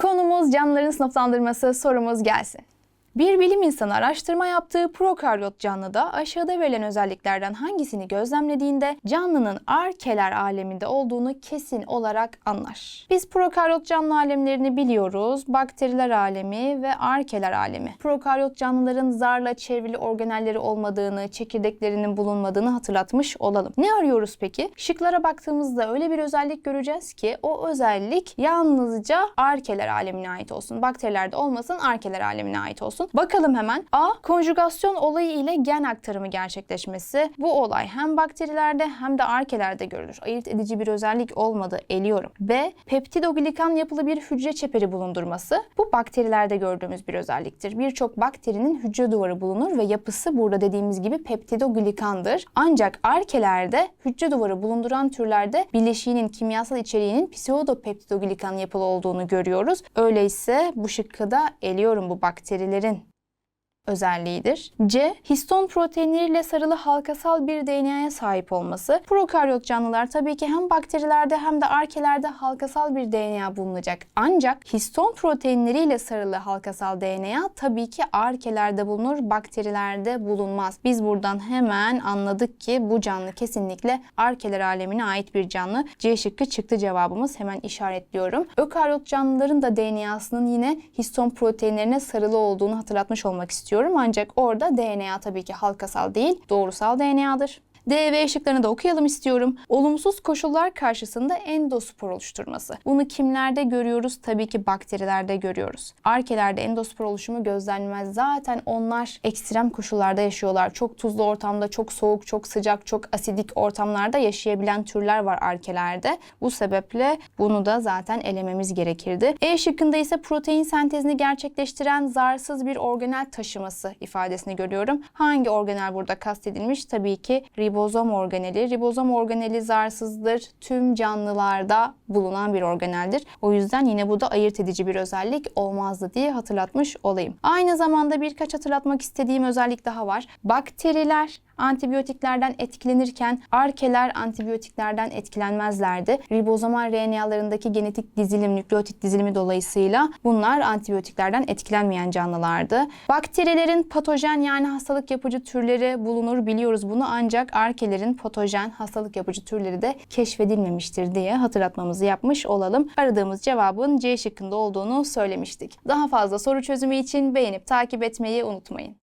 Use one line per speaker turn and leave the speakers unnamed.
Konumuz canlıların sınıflandırması sorumuz gelsin. Bir bilim insanı araştırma yaptığı prokaryot canlıda aşağıda verilen özelliklerden hangisini gözlemlediğinde canlının arkeler aleminde olduğunu kesin olarak anlar. Biz prokaryot canlı alemlerini biliyoruz. Bakteriler alemi ve arkeler alemi. Prokaryot canlıların zarla çevrili organelleri olmadığını, çekirdeklerinin bulunmadığını hatırlatmış olalım. Ne arıyoruz peki? Şıklara baktığımızda öyle bir özellik göreceğiz ki o özellik yalnızca arkeler alemine ait olsun. Bakterilerde olmasın, arkeler alemine ait olsun. Bakalım hemen. A. Konjugasyon olayı ile gen aktarımı gerçekleşmesi. Bu olay hem bakterilerde hem de arkelerde görülür. Ayırt edici bir özellik olmadı. Eliyorum. B. Peptidoglikan yapılı bir hücre çeperi bulundurması. Bu bakterilerde gördüğümüz bir özelliktir. Birçok bakterinin hücre duvarı bulunur ve yapısı burada dediğimiz gibi peptidoglikandır. Ancak arkelerde hücre duvarı bulunduran türlerde bileşiğinin kimyasal içeriğinin pseudopeptidoglikan yapılı olduğunu görüyoruz. Öyleyse bu şıkkı da eliyorum bu bakterilerin özelliğidir. C. Histon proteinleriyle sarılı halkasal bir DNA'ya sahip olması. Prokaryot canlılar tabii ki hem bakterilerde hem de arkelerde halkasal bir DNA bulunacak. Ancak histon proteinleriyle sarılı halkasal DNA tabii ki arkelerde bulunur, bakterilerde bulunmaz. Biz buradan hemen anladık ki bu canlı kesinlikle arkeler alemine ait bir canlı. C şıkkı çıktı cevabımız. Hemen işaretliyorum. Ökaryot canlıların da DNA'sının yine histon proteinlerine sarılı olduğunu hatırlatmış olmak istiyorum. Ancak orada DNA tabii ki halkasal değil, doğrusal DNA'dır. D ve şıklarını da okuyalım istiyorum. Olumsuz koşullar karşısında endospor oluşturması. Bunu kimlerde görüyoruz? Tabii ki bakterilerde görüyoruz. Arkelerde endospor oluşumu gözlenmez. Zaten onlar ekstrem koşullarda yaşıyorlar. Çok tuzlu ortamda, çok soğuk, çok sıcak, çok asidik ortamlarda yaşayabilen türler var arkelerde. Bu sebeple bunu da zaten elememiz gerekirdi. E şıkkında ise protein sentezini gerçekleştiren zarsız bir organel taşıması ifadesini görüyorum. Hangi organel burada kastedilmiş? Tabii ki ribozom organeli. Ribozom organeli zarsızdır. Tüm canlılarda bulunan bir organeldir. O yüzden yine bu da ayırt edici bir özellik olmazdı diye hatırlatmış olayım. Aynı zamanda birkaç hatırlatmak istediğim özellik daha var. Bakteriler antibiyotiklerden etkilenirken arkeler antibiyotiklerden etkilenmezlerdi. Ribozomal RNA'larındaki genetik dizilim, nükleotit dizilimi dolayısıyla bunlar antibiyotiklerden etkilenmeyen canlılardı. Bakterilerin patojen yani hastalık yapıcı türleri bulunur biliyoruz bunu ancak arkelerin patojen hastalık yapıcı türleri de keşfedilmemiştir diye hatırlatmamızı yapmış olalım. Aradığımız cevabın C şıkkında olduğunu söylemiştik. Daha fazla soru çözümü için beğenip takip etmeyi unutmayın.